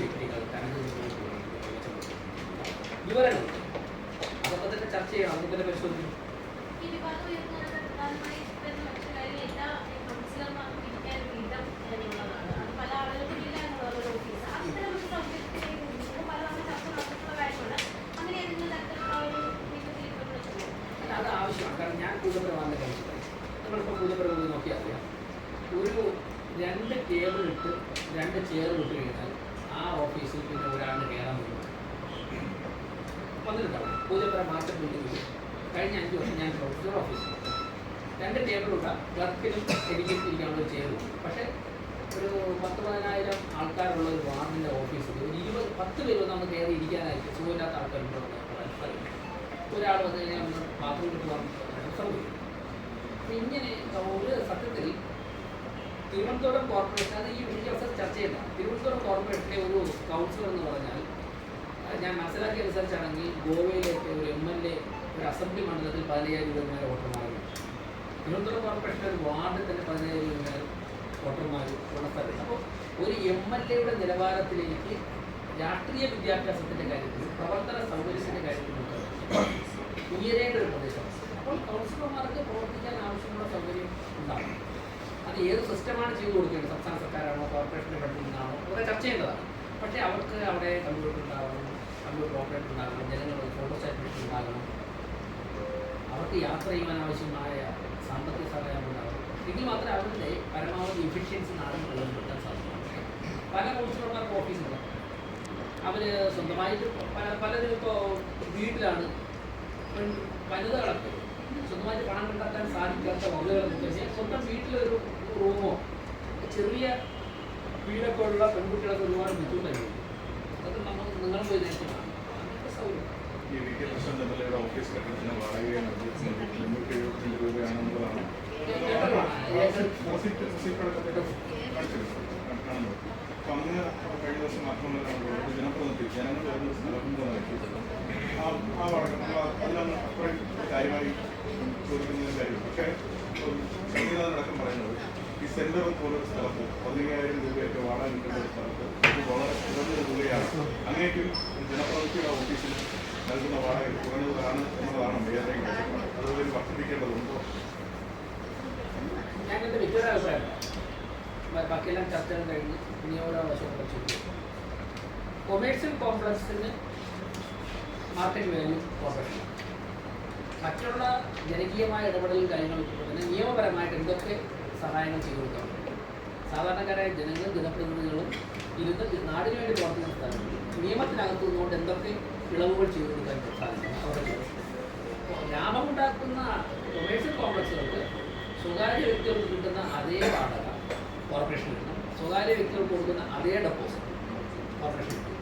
വ്യക്തികൾ കണക്ക് വിവരങ്ങൾ അതൊക്കെ തന്നെ ചർച്ച ചെയ്യണം. തന്നെ അത് ആവശ്യമാണ്. കാരണം ഞാൻ കഴിച്ചത് നമ്മളിപ്പോൾ പൂജപ്രവ നോക്കിയാൽ അറിയാം. ഒരു രണ്ട് ടേബിൾ ഇട്ട് രണ്ട് ചെയർ ഇട്ട് കഴിഞ്ഞാൽ ആ ഓഫീസിൽ പിന്നെ ഒരാളിന് കയറാൻ പറ്റും വന്നിട്ടുണ്ടാവും പൂജപ്ര മാറ്റം ബിൽഡിംഗിൽ കഴിഞ്ഞ അഞ്ച് വർഷം ഞാൻ പ്രൊഫസർ ഓഫീസ് രണ്ട് ടേബിൾ ഉണ്ടാകും ക്ലർക്കിനും എനിക്കും ഇരിക്കാനുള്ള ചെയറും പക്ഷേ ഒരു പത്ത് പതിനായിരം ആൾക്കാരുള്ള ഒരു വാർഡിന്റെ ഓഫീസിൽ ഒരു ഇരുപത് പത്ത് പേര് വന്ന് നമുക്ക് കയറി ഇരിക്കാനായിട്ട് സുഖമില്ലാത്ത ആൾക്കാരുണ്ടോ ഒരാൾ വന്നു കഴിഞ്ഞാൽ ബാത്റൂമിൽ പോകാൻ ഇങ്ങനെ ഒരു സത്യത്തിൽ തിരുവനന്തപുരം കോർപ്പറേഷൻ അത് ഈ അവസരം ചർച്ച ചെയ്യുന്ന തിരുവനന്തപുരം കോർപ്പറേഷന്റെ ഒരു കൗൺസിലർ എന്ന് പറഞ്ഞാൽ ഞാൻ മനസ്സിലാക്കിയ അനുസരിച്ചാണെങ്കിൽ ഗോവയിലേക്ക് ഒരു എം എൽ എ ഒരു അസംബ്ലി മണ്ഡലത്തിൽ പതിനയ്യായിരം രൂപ മേലെ വോട്ടർമാരുണ്ട് തിരുവനന്തപുരം കോർപ്പറേഷന്റെ ഒരു വാർഡിൽ തന്നെ പതിനയ്യായിരം രൂപ മേലെ വോട്ടർമാർ സ്ഥലത്ത്. അപ്പോൾ ഒരു എം എൽ എയുടെ നിലവാരത്തിലേക്ക് രാഷ്ട്രീയ വിദ്യാഭ്യാസത്തിന്റെ കാര്യത്തിൽ പ്രവർത്തന സൗകര്യത്തിന്റെ കാര്യത്തിൽ ഉയരേണ്ട ഒരു പ്രദേശമാണ്. അപ്പോൾ കൗൺസിലർമാർക്ക് പ്രവർത്തിക്കാൻ ആവശ്യമുള്ള സൗകര്യം ഉണ്ടാകും അത് ഏത് സിസ്റ്റമാണ് ചെയ്തു കൊടുക്കേണ്ടത് സംസ്ഥാന സർക്കാരാണോ കോർപ്പറേഷന്റെ പഠിപ്പിക്കുന്നതാണോ അതൊക്കെ ചർച്ച ചെയ്യേണ്ടതാണ്. പക്ഷേ അവർക്ക് അവിടെ കമ്പ്യൂട്ടർ ഉണ്ടാകണം കമ്പ്യൂട്ടർ ഓപ്പറേറ്റർ ഉണ്ടാകണം ജനങ്ങൾ ഫോട്ടോ സർട്ടിഫിക്കറ്റ് ഉണ്ടാകണം. അവർക്ക് യാത്ര ചെയ്യാൻ ആവശ്യമായ സാമ്പത്തിക സഹായം ഉണ്ടാകും എങ്കിൽ മാത്രമേ അവരുടെ പരമാവധി എഫിഷ്യൻസി നാളെ നിലനിർത്താൻ സാധിക്കും. പല കൗൺസിലർമാർക്ക് ഓഫീസുണ്ട് അവർ സ്വന്തമായിട്ട് പല പലരും ഇപ്പോൾ വീട്ടിലാണ്. വനിതകളൊക്കെ സ്വന്തമായിട്ട് പണം കണ്ടെത്താൻ സാധിക്കാത്ത വനിതകളൊക്കെ വെച്ചാൽ സ്വന്തം വീട്ടിലൊരു റൂമോ ചെറിയ വീടൊക്കെ ഉള്ള പെൺകുട്ടികളൊക്കെ ഒരുപാട് ബുദ്ധിമുട്ടായിരുന്നു അതൊക്കെ നമ്മൾ നിങ്ങൾ പോയി നേരിട്ട് കാണും. അങ്ങനത്തെ സൗകര്യം. ഈ V K Prashanth M L എയുടെ ഓഫീസ് കെട്ടിടത്തിന് വാടകയാണ് എണ്ണൂറ്റി എഴുപത്തിയഞ്ച് രൂപയാണെന്നുള്ളതാണ്. അപ്പം അങ്ങനെ കഴിഞ്ഞ ദിവസം മാധ്യമങ്ങളിലാണ് ജനപ്രതിനിധി ജനങ്ങൾ വരുന്ന സ്ഥലം ആ ആ വാടക നമ്മൾ അതിലാണ് അത്രയും കാര്യമായി ചോദിക്കുന്ന കാര്യം പക്ഷേ ഈ സെന്റർ പോലൊരു സ്ഥലത്ത് പതിനയ്യായിരം രൂപയൊക്കെ വാടാൻ കിട്ടുന്ന ഒരു സ്ഥലത്ത് ഇത് വളരെ കുറഞ്ഞ തുകയാണ്. അങ്ങനെയെങ്കിൽ ജനപ്രതിനിധിയുടെ ഓഫീസിൽ നൽകുന്ന വാടക കുറഞ്ഞതാണ് എന്നതാണ് വേറെ അതുപോലെ വർദ്ധിപ്പിക്കേണ്ടതുണ്ടോ. ഞാൻ എന്റെ വ്യക്തിയുടെ അഭിപ്രായം ബാക്കിയെല്ലാം ചർച്ചകൾ കഴിഞ്ഞ് ഇനി ഓരോ വശം കുറച്ച് കൊമേഴ്സ്യൽ കോംപ്ലക്സിന് മാർക്കറ്റ് വാല്യൂ കോർപ്പറേഷൻ മറ്റുള്ള ജനകീയമായ ഇടപെടലും കാര്യങ്ങളും തന്നെ നിയമപരമായിട്ട് എന്തൊക്കെ സഹായങ്ങൾ ചെയ്തു കൊടുക്കാറുണ്ട്. സാധാരണക്കാരായ ജനങ്ങളും ജനപ്രതിനിധികളും ഇരുന്ന് നാടിന് വേണ്ടി പ്രവർത്തിക്കുന്ന നടത്താറുണ്ട് നിയമത്തിനകത്ത് നിന്നുകൊണ്ട് എന്തൊക്കെ ഇളവുകൾ ചെയ്തു കൊടുക്കാൻ സാധിക്കും? അവരുടെ ലാഭമുണ്ടാക്കുന്ന കൊമേഴ്സ്യൽ കോംപ്ലക്സുകൾക്ക് സ്വകാര്യ വ്യക്തികൾക്ക് കിട്ടുന്ന അതേ വാടക കോർപ്പറേഷൻ കിട്ടണം സ്വകാര്യ വ്യക്തികൾക്ക് കൊടുക്കുന്ന അതേ ഡെപ്പോസിറ്റ് കോർപ്പറേഷൻ കിട്ടും